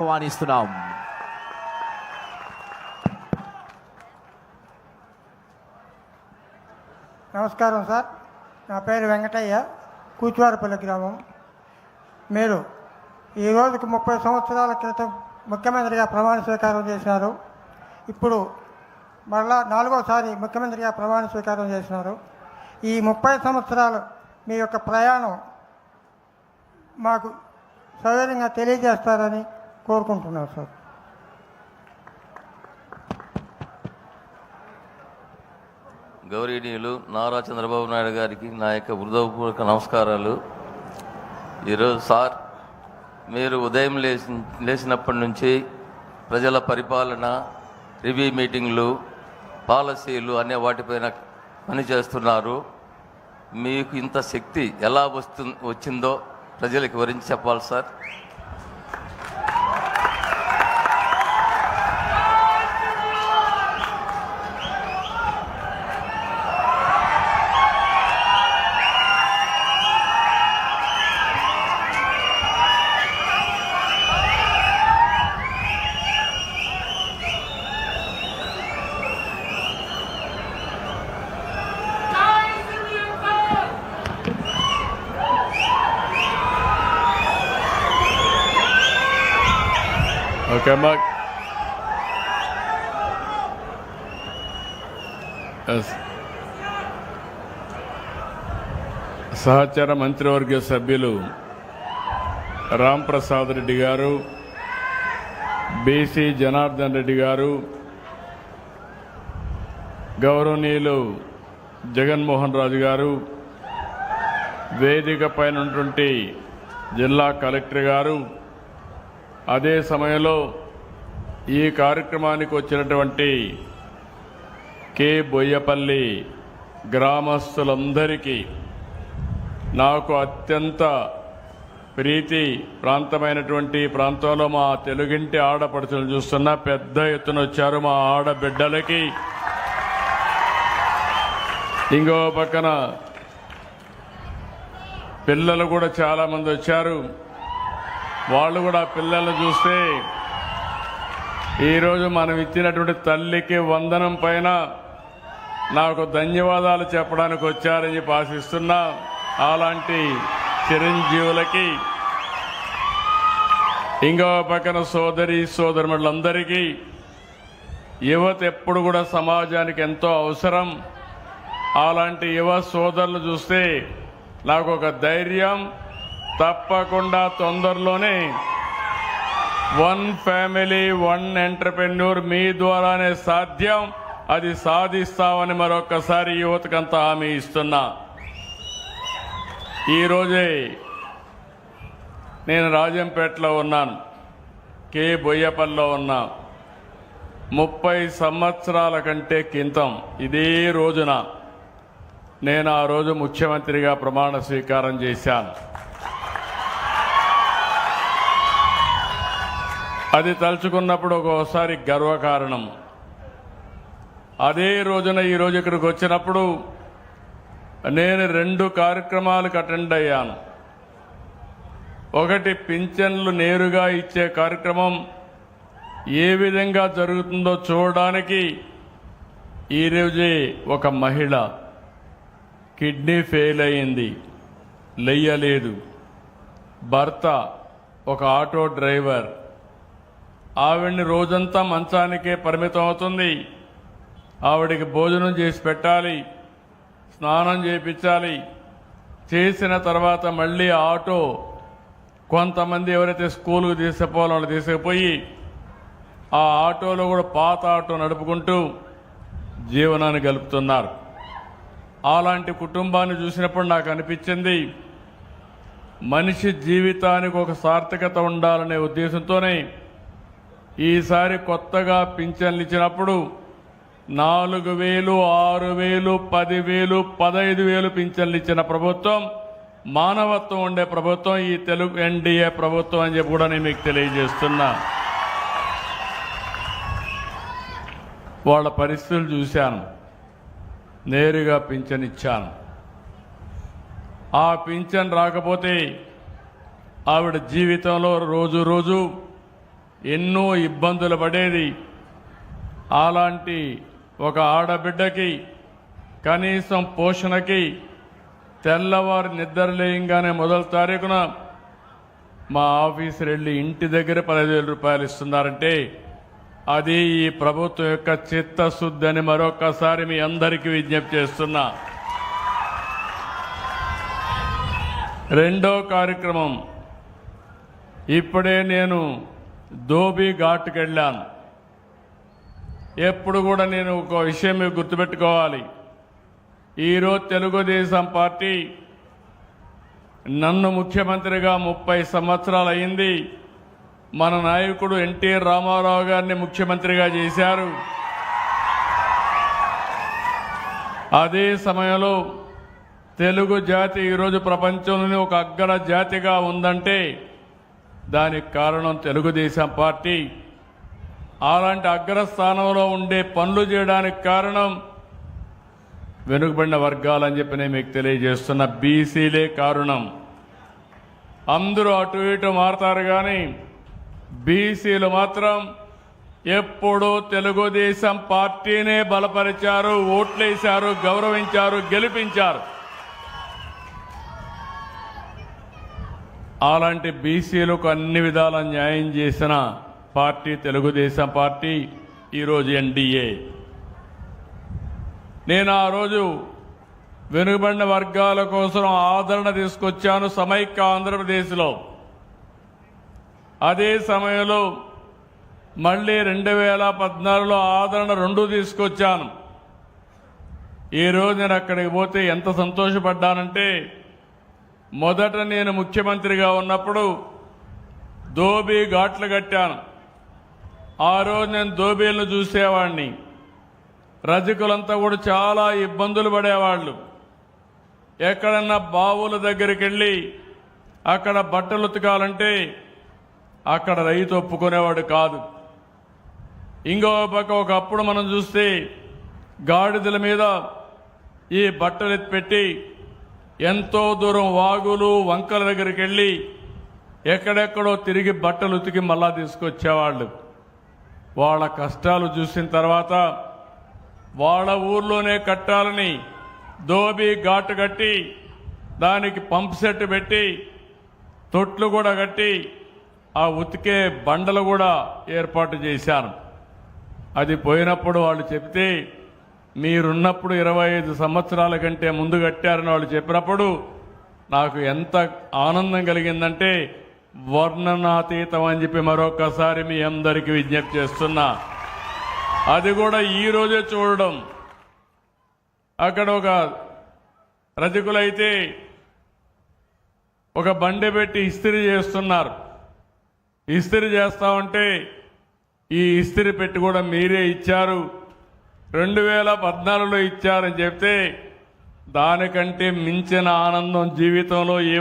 ఆహ్వానిస్తున్నాం. నమస్కారం సార్. నా పేరు వెంకటయ్య కూచువారిపల్లి గ్రామం. మీరు ఈ రోజుకు ముప్పై సంవత్సరాల క్రితం ముఖ్యమంత్రిగా ప్రమాణ స్వీకారం చేసినారు ఇప్పుడు మరలా నాలుగోసారి ముఖ్యమంత్రిగా ప్రమాణ స్వీకారం చేసినారు. ఈ ముప్పై సంవత్సరాలు మీ యొక్క ప్రయాణం మాకు సౌకర్యంగా తెలియజేస్తారని కోరుకుంటున్నారు సార్. గౌరవనీయులు నారా చంద్రబాబు నాయుడు గారికి నా యొక్క హృదయపూర్వక నమస్కారాలు. ఈరోజు సార్ మీరు ఉదయం లేచి లేచినప్పటి నుంచి ప్రజల పరిపాలన రివ్యూ మీటింగ్లు పాలసీలు అనే వాటిపైన పనిచేస్తున్నారు. మీకు ఇంత శక్తి ఎలా వస్తు వచ్చిందో ప్రజలకు వివరించి చెప్పాలి సార్. Okay, సహచర మంత్రివర్గ సభ్యులు రామ్ ప్రసాద్ రెడ్డి గారు బీసీ జనార్దన్ రెడ్డి గారు గౌరవనీయులు జగన్మోహన్ రాజు గారు వేదిక పైన ఉన్నటువంటి జిల్లా కలెక్టర్ గారు అదే సమయంలో ఈ కార్యక్రమానికి వచ్చినటువంటి కె. బొయ్యపల్లి గ్రామస్తులందరికీ నాకు అత్యంత ప్రీతి ప్రాంతమైనటువంటి ప్రాంతంలో మా తెలుగింటి ఆడపడుచులు చూస్తున్న పెద్ద ఎత్తున వచ్చారు మా ఆడబిడ్డలకి. ఇంకో పక్కన పిల్లలు కూడా చాలామంది వచ్చారు. వాళ్ళు కూడా పిల్లలు చూస్తే ఈరోజు మనం ఇచ్చినటువంటి తల్లికి వందనం పైన నాకు ధన్యవాదాలు చెప్పడానికి వచ్చారని చెప్పి ఆశిస్తున్నా. అలాంటి చిరంజీవులకి ఇంకో పక్కన సోదరి సోదరులందరికీ యువత ఎప్పుడు కూడా సమాజానికి ఎంతో అవసరం. అలాంటి యువ సోదరులు చూస్తే నాకు ఒక ధైర్యం తప్పకుండా తొందరలోనే వన్ ఫ్యామిలీ వన్ ఎంటర్ప్రెన్యూర్ మీ ద్వారానే సాధ్యం. అది సాధిస్తామని మరొకసారి యువతకంతా హామీ ఇస్తున్నా. ఈరోజే నేను రాజంపేటలో ఉన్నాను. కే. బొయ్యపల్లిలో ఉన్నా. ముప్పై సంవత్సరాల కంటే కింతం ఇదే రోజున నేను ఆ రోజు ముఖ్యమంత్రిగా ప్రమాణ స్వీకారం చేశాను. అది తలుచుకున్నప్పుడు ఒక్కోసారి గర్వకారణం. అదే రోజున ఈ రోజు ఇక్కడికి వచ్చినప్పుడు నేను రెండు కార్యక్రమాలకు అటెండ్ అయ్యాను. ఒకటి పింఛన్లు నేరుగా ఇచ్చే కార్యక్రమం. ఏ విధంగా జరుగుతుందో చూడడానికి ఈరోజే ఒక మహిళ కిడ్నీ ఫెయిల్ అయింది. లెయ్యలేదు. భర్త ఒక ఆటో డ్రైవర్. ఆవిడ్ని రోజంతా మంచానికే పరిమితం అవుతుంది. ఆవిడికి భోజనం చేసి పెట్టాలి స్నానం చేయించాలి చేసిన తర్వాత మళ్ళీ ఆటో కొంతమంది ఎవరైతే స్కూల్కి తీసుకుపోవాలో వాళ్ళు తీసుకుపోయి ఆ ఆటోలో కూడా పాత ఆటో నడుపుకుంటూ జీవనాన్ని గలుపుతున్నారు. అలాంటి కుటుంబాన్ని చూసినప్పుడు నాకు అనిపించింది మనిషి జీవితానికి ఒక సార్థకత ఉండాలనే ఉద్దేశంతోనే ఈసారి కొత్తగా పింఛన్లు ఇచ్చినప్పుడు నాలుగు వేలు ఆరు వేలు పదివేలు పదహైదు వేలు పింఛన్లు ఇచ్చిన ప్రభుత్వం మానవత్వం ఉండే ప్రభుత్వం ఈ తెలుగు ఎన్డీఏ ప్రభుత్వం అని చెప్పి కూడా నేను మీకు తెలియజేస్తున్నా. వాళ్ళ పరిస్థితులు చూశాను. నేరుగా పింఛన్ ఇచ్చాను. ఆ పింఛన్ రాకపోతే ఆవిడ జీవితంలో రోజు రోజు ఎన్నో ఇబ్బందులు పడేది. అలాంటి ఒక ఆడబిడ్డకి కనీసం పోషణకి తెల్లవారు నిద్రలేయంగానే మొదటి తారీఖున మా ఆఫీసర్ వెళ్ళి ఇంటి దగ్గర పదహైదు వేల రూపాయలు ఇస్తున్నారంటే అది ఈ ప్రభుత్వం యొక్క చిత్తశుద్ధి అని మరొకసారి మీ అందరికీ విజ్ఞప్తి చేస్తున్నా. రెండో కార్యక్రమం. ఇప్పుడే నేను ధోబీ ఘాట్కి వెళ్ళాను. ఎప్పుడు కూడా నేను ఒక విషయం మీకు గుర్తుపెట్టుకోవాలి. ఈరోజు తెలుగుదేశం పార్టీ నన్ను ముఖ్యమంత్రిగా ముప్పై సంవత్సరాలు అయింది. మన నాయకుడు ఎన్టీఆర్ రామారావు గారిని ముఖ్యమంత్రిగా చేశారు. అదే సమయంలో తెలుగు జాతి ఈరోజు ప్రపంచంలోనే ఒక అగ్ర జాతిగా ఉందంటే దానికి కారణం తెలుగుదేశం పార్టీ. అలాంటి అగ్రస్థానంలో ఉండే పనులు చేయడానికి కారణం వెనుకబడిన వర్గాలని చెప్పి నేను మీకు తెలియజేస్తున్న బీసీలే కారణం. అందరూ అటు ఇటు మారతారు కానీ బీసీలు మాత్రం ఎప్పుడూ తెలుగుదేశం పార్టీనే బలపరిచారు ఓట్లేశారు గౌరవించారు గెలిపించారు. అలాంటి బీసీలకు అన్ని విధాల న్యాయం చేసిన పార్టీ తెలుగుదేశం పార్టీ ఈరోజు ఎన్డీఏ. నేను ఆ రోజు వెనుకబడిన వర్గాల కోసం ఆదరణ తీసుకొచ్చాను సమైక్య ఆంధ్రప్రదేశ్లో. అదే సమయంలో మళ్ళీ రెండు వేల పద్నాలుగులో ఆదరణ రెండు తీసుకొచ్చాను. ఈ రోజు నేను అక్కడికి పోతే ఎంత సంతోషపడ్డానంటే మొదట నేను ముఖ్యమంత్రిగా ఉన్నప్పుడు దోబీ ఘాట్లు కట్టాను. ఆ రోజు నేను దోబీలను చూసేవాడిని రజకులంతా కూడా చాలా ఇబ్బందులు పడేవాళ్ళు. ఎక్కడన్నా బావుల దగ్గరికి వెళ్ళి అక్కడ బట్టలు ఉతకాలంటే అక్కడ రైతు ఒప్పుకునేవాడు కాదు. ఇంకో పక్క ఒకప్పుడు మనం చూస్తే గాడిదల మీద ఈ బట్టలు ఎత్తి పెట్టి ఎంతో దూరం వాగులు వంకల దగ్గరికి వెళ్ళి ఎక్కడెక్కడో తిరిగి బట్టలు ఉతికి మళ్ళా తీసుకొచ్చేవాళ్ళు. వాళ్ళ కష్టాలు చూసిన తర్వాత వాళ్ళ ఊర్లోనే కట్టాలని దోబి ఘాటు కట్టి దానికి పంప్ సెట్ పెట్టి తొట్లు కూడా కట్టి ఆ ఉతికే బండలు కూడా ఏర్పాటు చేశాను అది పోయినప్పుడు వాళ్ళు చెప్తే మీరున్నప్పుడు ఇరవై ఐదు సంవత్సరాల కంటే ముందు కట్టారని వాళ్ళు చెప్పినప్పుడు నాకు ఎంత ఆనందం కలిగిందంటే వర్ణనాతీతం అని చెప్పి మరొకసారి మీ అందరికీ విజ్ఞప్తి చేస్తున్నా. అది కూడా ఈ రోజే చూడడం. అక్కడ ఒక రజకులైతే ఒక బండి పెట్టి ఇస్త్రీ చేస్తున్నారు. ఇస్త్రీ చేస్తా ఉంటే ఈ ఇస్త్రీ పెట్టి కూడా మీరే ఇచ్చారు. రెండు వేల పద్నాలుగులో ఇచ్చారని చెప్తే దానికంటే మించిన ఆనందం జీవితంలో ఏ